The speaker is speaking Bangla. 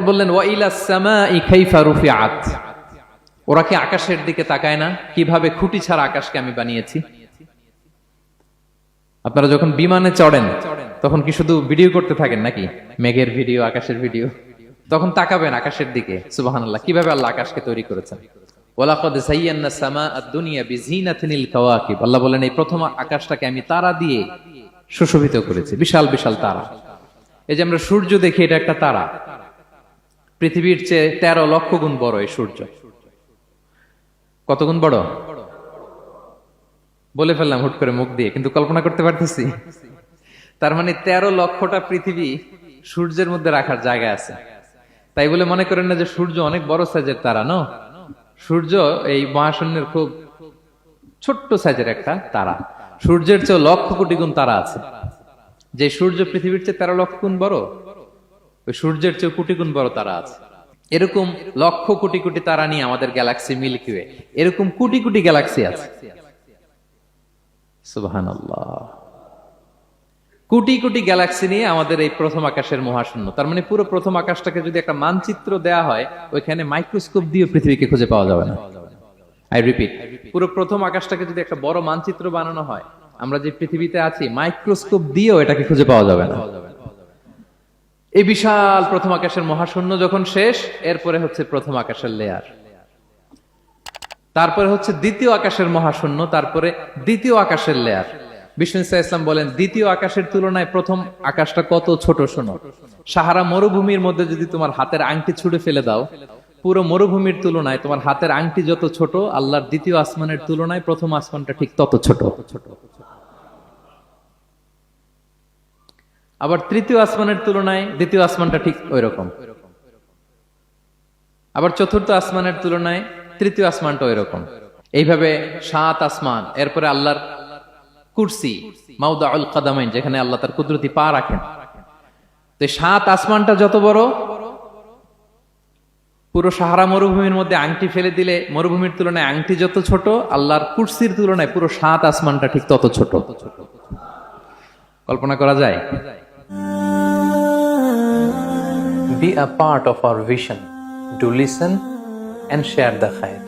বললেন ওরা কি আকাশের দিকে তাকায় না? কীভাবে খুঁটি ছাড়া আকাশকে আমি বানিয়েছি? আপনারা যখন বিমানে চড়েন, তখন কি শুধু ভিডিও করতে থাকেন নাকি? মেঘের ভিডিও, আকাশের ভিডিও। তখন তাকাবেন আকাশের দিকে। সুবহানাল্লাহ, কীভাবে আল্লাহ আকাশকে তৈরি করেছেন? বলেন, এই প্রথম আকাশটাকে আমি তারা দিয়ে সুশোভিত করেছি। বিশাল বিশাল তারা। এই যে আমরা সূর্য দেখি, এটা একটা তারা। পৃথিবীর চেয়ে তেরো লক্ষ গুণ বড় এই সূর্য। কত গুণ বড়? বলে ফেললাম হুট করে মুখ দিয়ে, কিন্তু কল্পনা করতে পারতেছি। তার মানে তেরো লক্ষটা পৃথিবী সূর্যের মধ্যে রাখার জায়গা আছে। তাই বলে মনে করেন না যে সূর্য অনেক বড় সাইজের তারা ন সূর্য এই মহাশূন্যের খুব ছোট্ট সাইজের একটা তারা। সূর্যের চেয়ে লক্ষ কোটি গুণ তারা আছে। যে সূর্য পৃথিবীর চেয়ে তেরো লক্ষ গুণ বড় ওই সূর্যের চেয়ে কোটি গুণ বড় তারা আছে। এরকম লক্ষ কোটি কোটি তারা নিয়ে আমাদের গ্যালাক্সি মিল্কি ওয়ে এরকম কোটি কোটি গ্যালাক্সি আছে। সুবাহান কোটি কোটি গ্যালাক্সি নিয়ে আমাদের এই প্রথম আকাশের মহাশূন্য। তার মানে পুরো প্রথম আকাশটাকে যদি একটা মানচিত্র দেয়া হয়, ওইখানে মাইক্রোস্কোপ দিয়ে পৃথিবীকে খুঁজে পাওয়া যাবে না। আই রিপিট পুরো প্রথম আকাশটাকে যদি একটা বড় মানচিত্র বানানো হয়, আমরা যে পৃথিবীতে আছি, মাইক্রোস্কোপ দিয়েও এটাকে খুঁজে পাওয়া যাবে না। এই বিশাল প্রথম আকাশের মহাশূন্য যখন শেষ, এরপরে হচ্ছে প্রথম আকাশের লেয়ার তারপরে হচ্ছে দ্বিতীয় আকাশের মহাশূন্য, তারপরে দ্বিতীয় আকাশের লেয়ার বিষ্ণু ইসলাম বলেন, দ্বিতীয় আকাশের তুলনায় প্রথম আকাশটা কত ছোট শোনো। সাহারা মরুভূমির মধ্যে যদি তোমার হাতের আংটি ছুড়ে ফেলে দাও, পুরো মরুভূমির তুলনায় তোমার হাতের আংটি যত ছোট, আল্লাহর দ্বিতীয় আসমানের তুলনায় প্রথম আসমানটা ঠিক তত ছোট ছোট। আবার তৃতীয় আসমানের তুলনায় দ্বিতীয় আসমানটা ঠিক ওই রকম আবার চতুর্থ আসমানের তুলনায় তৃতীয় আসমানটা ওই রকম এইভাবে সাত আসমান, এরপরে আল্লাহর কুরসি মাউদা আল কাদামাইন, যেখানে আল্লাহ তার কুদরতি পা রাখেন। তো সাত আসমানটা যত বড়, পুরো সাহারা মরুভূমির মধ্যে আংটি ফেলে দিলে, মরুভূমির তুলনায় আংটি যত ছোট, আল্লাহর কুরসির তুলনায় পুরো সাত আসমানটা ঠিক তত ছোট। কল্পনা করা যায়? Be a part of our vision. to listen and share the khair.